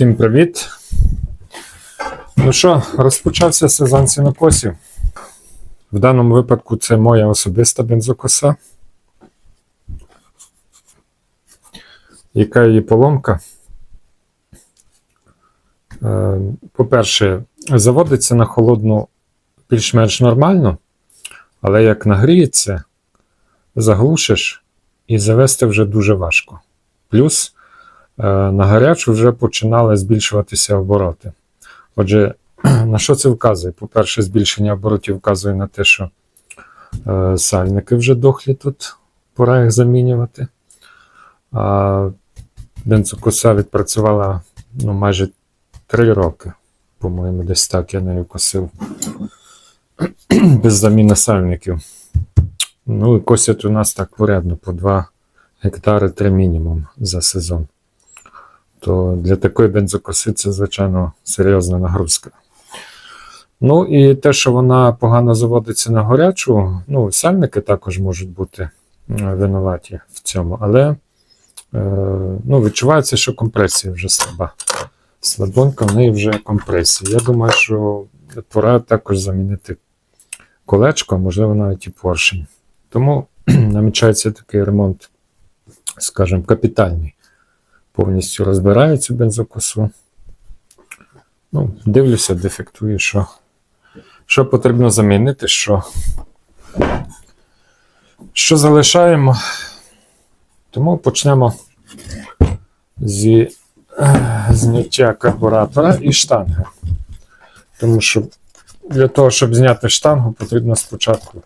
Всім привіт! Ну що, розпочався сезон сінокосів. В даному випадку це моя особиста бензокоса. Яка її поломка? Е, По-перше, заводиться на холодну більш-менш нормально, але як нагріється, заглушиш і завести вже дуже важко. Плюс на гарячу вже починали збільшуватися обороти. Отже, на що це вказує? По-перше, збільшення оборотів вказує на те, що е, сальники вже дохлі тут, пора їх замінювати. А бензокоса відпрацювала ну, майже 3 роки, по-моєму, десь так я нею косив. Без заміни сальників. Ну і косять у нас так порядно, по 2 гектари 3 мінімум за сезон. То для такої бензокоси це, звичайно, серйозна нагрузка. Ну і те, що вона погано заводиться на горячу, ну, сальники також можуть бути е, винуваті в цьому, але е, ну, відчувається, що компресія вже слаба. Слабонька в неї вже компресія. Я думаю, що пора також замінити колечко, можливо навіть і поршень. Тому намічається такий ремонт, скажімо, капітальний. Повністю розбираю цю бензокосу. Ну, дивлюся, дефектую, що, що потрібно замінити, що, що залишаємо. Тому почнемо зі е, зняття карбуратора і штанги. Тому що для того, щоб зняти штангу, потрібно спочатку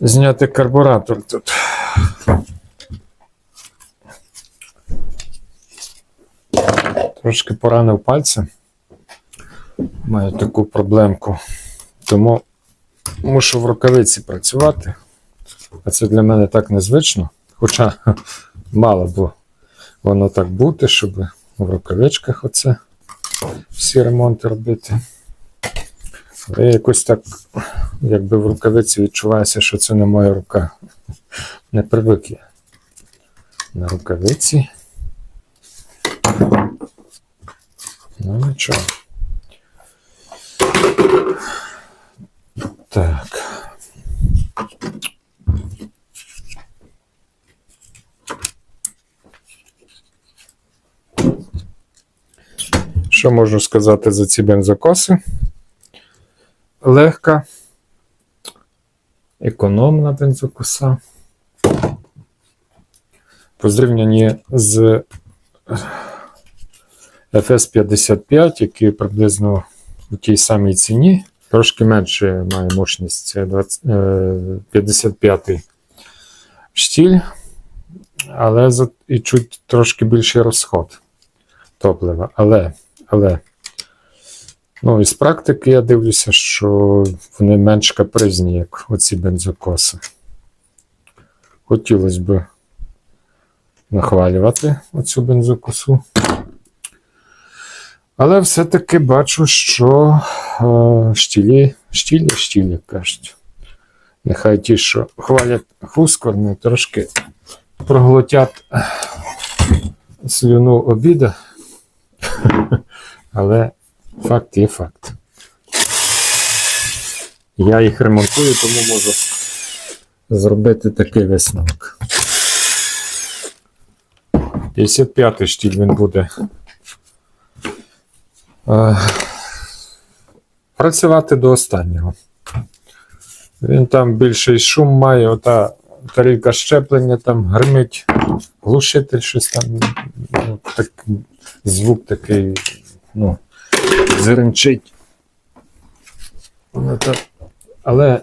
зняти карбуратор тут. Трошки поранив пальці. Маю таку проблемку. Тому мушу в рукавиці працювати. А це для мене так незвично. Хоча мало б воно так бути, щоб в рукавичках оце всі ремонти робити. Але якось так, якби в рукавиці відчувається, що це не моя рука. Не привик я на рукавиці. Ну, нічого. Так. Що можу сказати за ці бензокоси? Легка, економна бензокоса. По зрівнянні з FS55, який приблизно у тій самій ціні, трошки менше має мощність це 20, е, 55 штіль, але і чуть трошки більший розход топлива. Але, але ну, із практики я дивлюся, що вони менш капризні, як оці бензокоси. Хотілося б нахвалювати оцю бензокосу. Але все-таки бачу, що е, штілі, штілі, штілі, кажуть. Нехай ті, що хвалять хускорну, трошки проглотять слюну обіда. Але факт є факт. Я їх ремонтую, тому можу зробити такий висновок. 55-й штіль він буде працювати до останнього. Він там більший шум має, ота тарілка щеплення там гримить, глушитель щось там. Ну, так, звук такий, ну, зеренчить. Ну, Але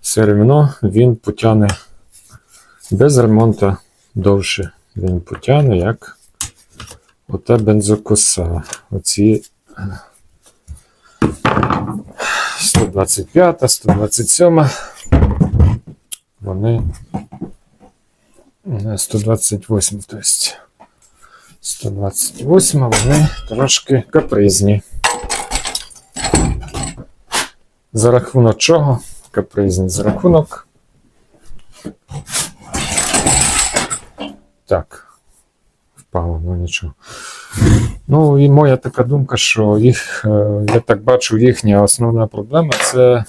все одно він потягне без ремонту довше. Він потягне як ота бензокоса. Оці е, 125, 127. Вони не, 128, то есть 128, вони трошки капризні. За рахунок чого? Капризні. За рахунок. Так. Впало, ну нічого. Ну і моя така думка, що їх, е, я так бачу, їхня основна проблема це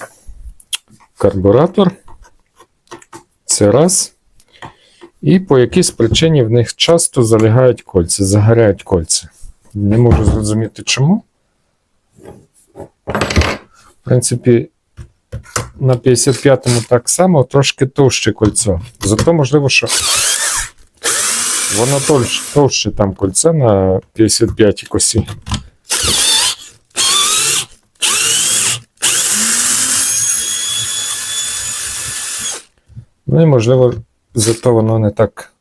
карбуратор. Це раз. І по якійсь причині в них часто залягають кольця, загоряють кольця. Не можу зрозуміти чому. В принципі, на 55-му так само трошки товще кольцо. Зато можливо, що воно товще, товще там кольце на 55-й косі. Ну і можливо, зато воно не так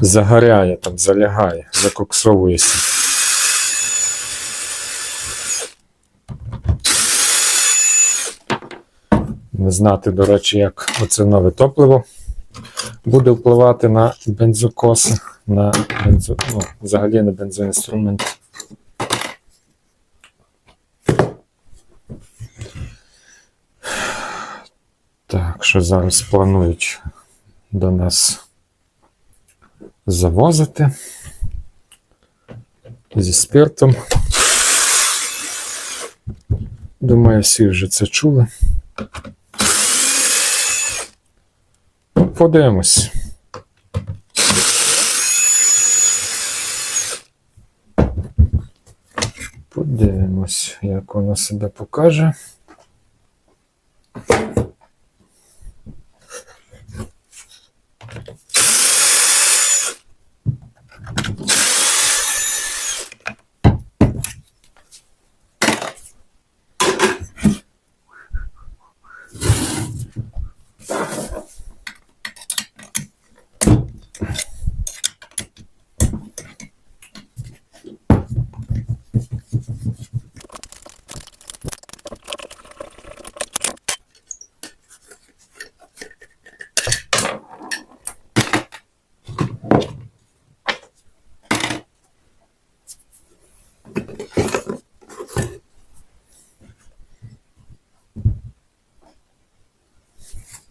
загоряє, там, залягає, закоксовується. Не знати, до речі, як оце нове топливо буде впливати на бензокоси, на бензо, ну, взагалі на бензоінструмент. Так, що зараз планують до нас завозити зі спиртом. Думаю, всі вже це чули. Подивимось. Подивимось, як воно себе покаже.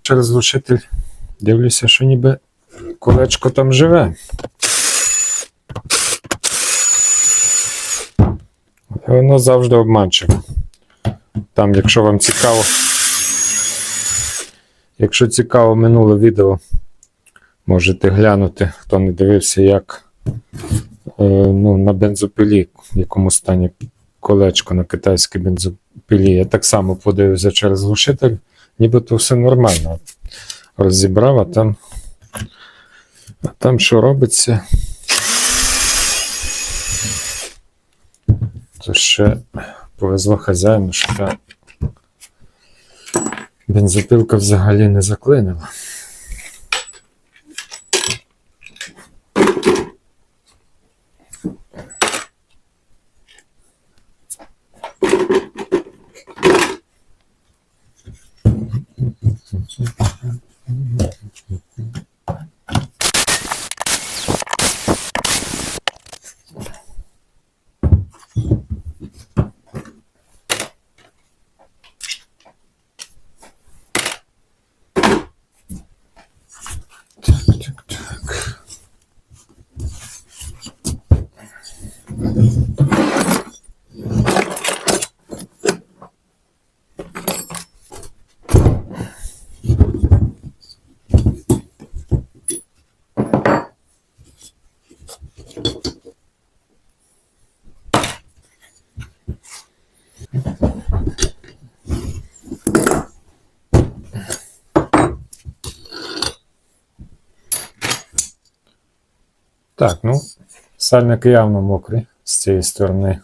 Через глушитель дивлюся, що ніби колечко там живе. Воно завжди обманчиво. Там, якщо вам цікаво, якщо цікаво минуле відео, можете глянути, хто не дивився, як е, ну, на бензопилі, в якому стані колечко на китайській бензопилі. Я так само подивився через глушитель нібито все нормально. Розібрав, а там, а там що робиться? То ще повезло хазяїну, що бензопилка взагалі не заклинила. Mm-hmm. Так, ну, сальник явно мокрий з цієї сторони.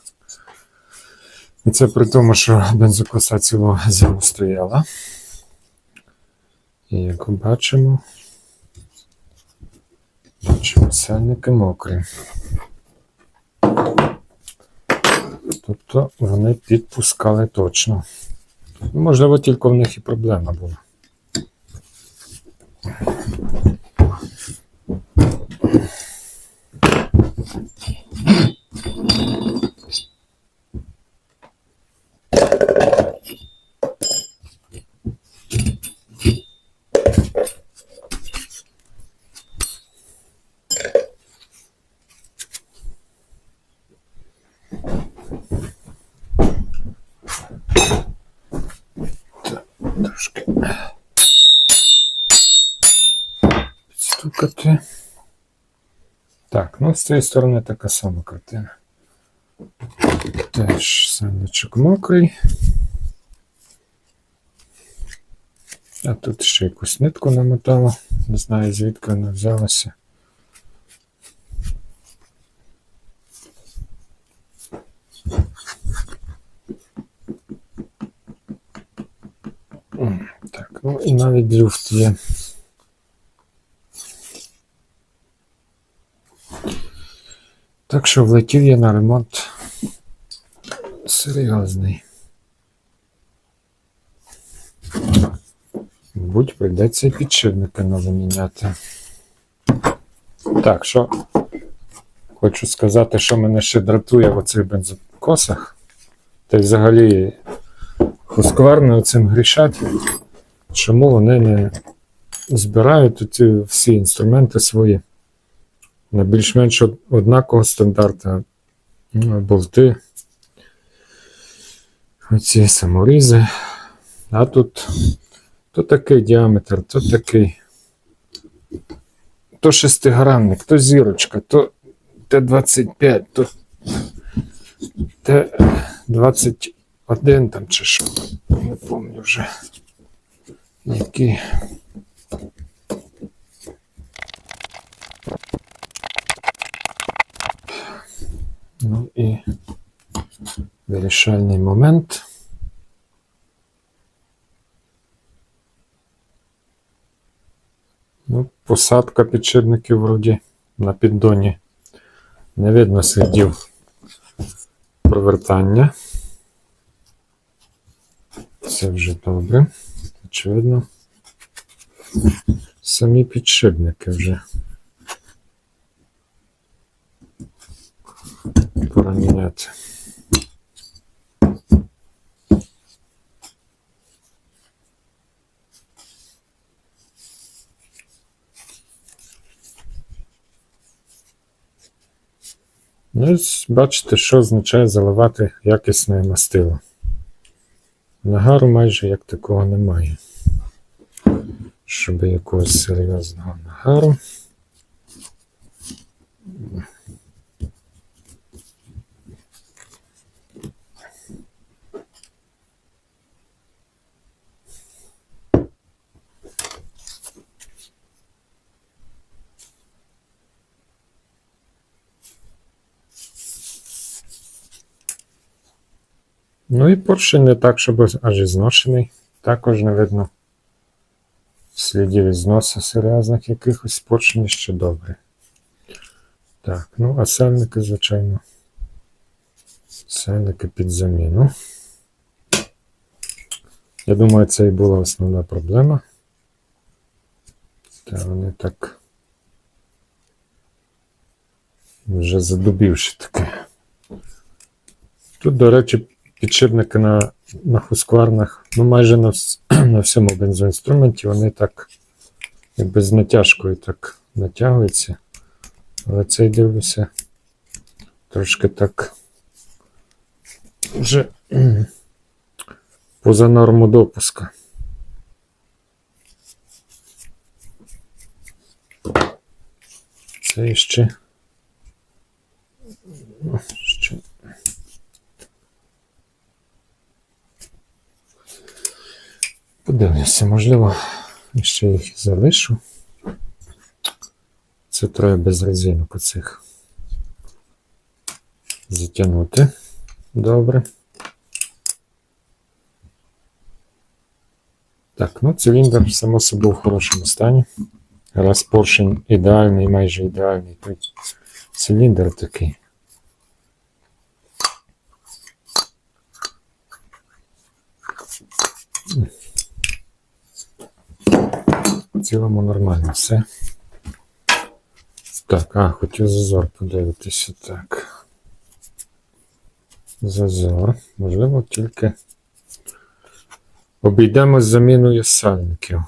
І це при тому, що бензокоса цілу зиму стояла. І як бачимо, бачимо, сальники мокрі. Тобто вони підпускали точно. Можливо, тільки в них і проблема була. трошки підстукати. Так, ну з цієї сторони така сама картина. Теж саночок мокрий. А тут ще якусь нитку намотала, не знаю звідки вона взялася. Так, ну і навіть люфт є. Так що влетів я на ремонт серйозний. Мабуть, прийдеться і підшипники нові. Так, що хочу сказати, що мене ще дратує в оцих бензокосах. Та й взагалі хускварно цим грішать. Чому вони не збирають ці всі інструменти свої на більш-менш од- однакового стандарту. Ну, Болти, оці саморізи. А тут то такий діаметр, то такий. То шестигранник, то зірочка, то Т-25, то Т-21 там чи що. Не пам'ятаю вже. Які. Ну і вирішальний момент. Ну, посадка підшипників вроді на піддоні. Не видно слідів провертання. Це вже добре. Очевидно. Самі підшипники вже. Пора міняти. Ну, ось бачите, що означає заливати якісне мастило. Нагару майже як такого немає. Щоб якогось серйозного нагару. Ну і поршень не так, щоб аж і зношений. Також не видно слідів із носа серйозних якихось поршень ще добре. Так, ну а сальники, звичайно. Сальники під заміну. Я думаю, це і була основна проблема. Та вони так вже задубівши таке. Тут, до речі, підшипники на, на хускварнах, ну майже на, на всьому бензоінструменті, вони так якби з натяжкою так натягуються. Але цей дивлюся трошки так вже поза норму допуска. Це ще. ну, ще Подивлюся, можливо, ще їх залишу. Це троє без резинок оцих. Затягнути. Добре. Так, ну циліндр, само собою, в хорошому стані. Раз поршень ідеальний, майже ідеальний, й циліндр такий. В цілому нормально все. Так, а, хотів зазор подивитися. Так. Зазор. Можливо, тільки обійдемо з заміною сальників.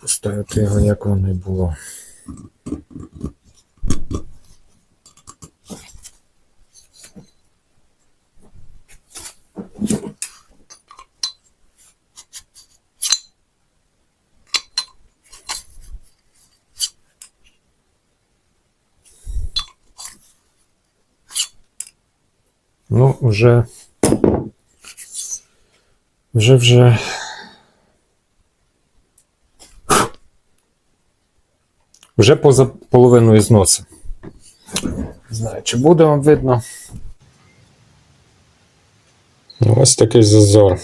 Поставити його, як воно і було. Ну, вже. Вже вже. Вже поза половиною зносу. Не знаю, чи буде вам видно. Ось такий зазор.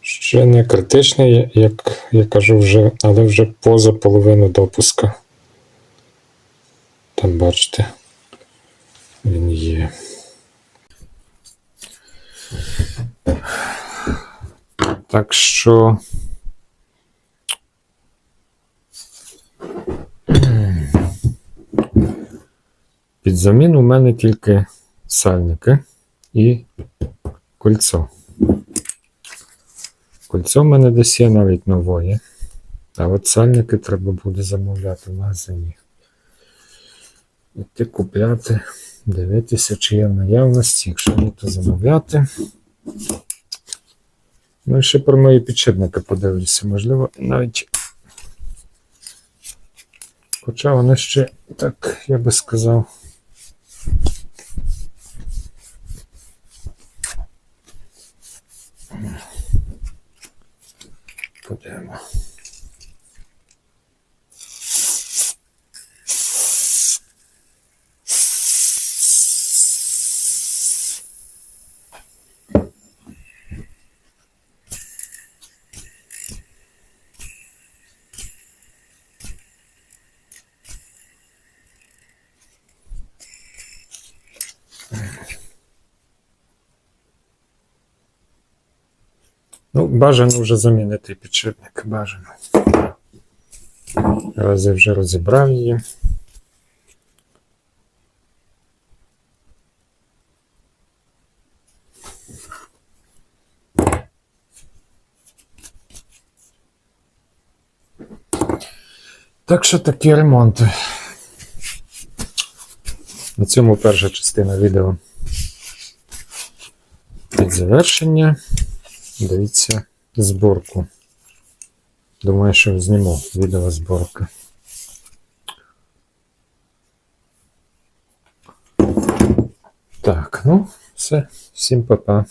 Ще не критичний, як я кажу, вже, але вже поза половину допуска. Там бачите, він є. Так що. Під заміну у мене тільки сальники і кольцо. Кольцо в мене десь є навіть нової. А от сальники треба буде замовляти в магазині. Іти купляти, дивитися, чи є в наявності, якщо ні, то замовляти. Ну ще про мої підшипники подивлюся, можливо, навіть. Хоча вони ще, так, я би сказав. Подивимо. Ну, бажано вже замінити підшипник. Бажано. Раз я вже розібрав її. Так що такі ремонти. На цьому перша частина відео під завершення. Дивіться зборку. Думаю, що зніму відео зборки. Так, ну, все. Всім па-па.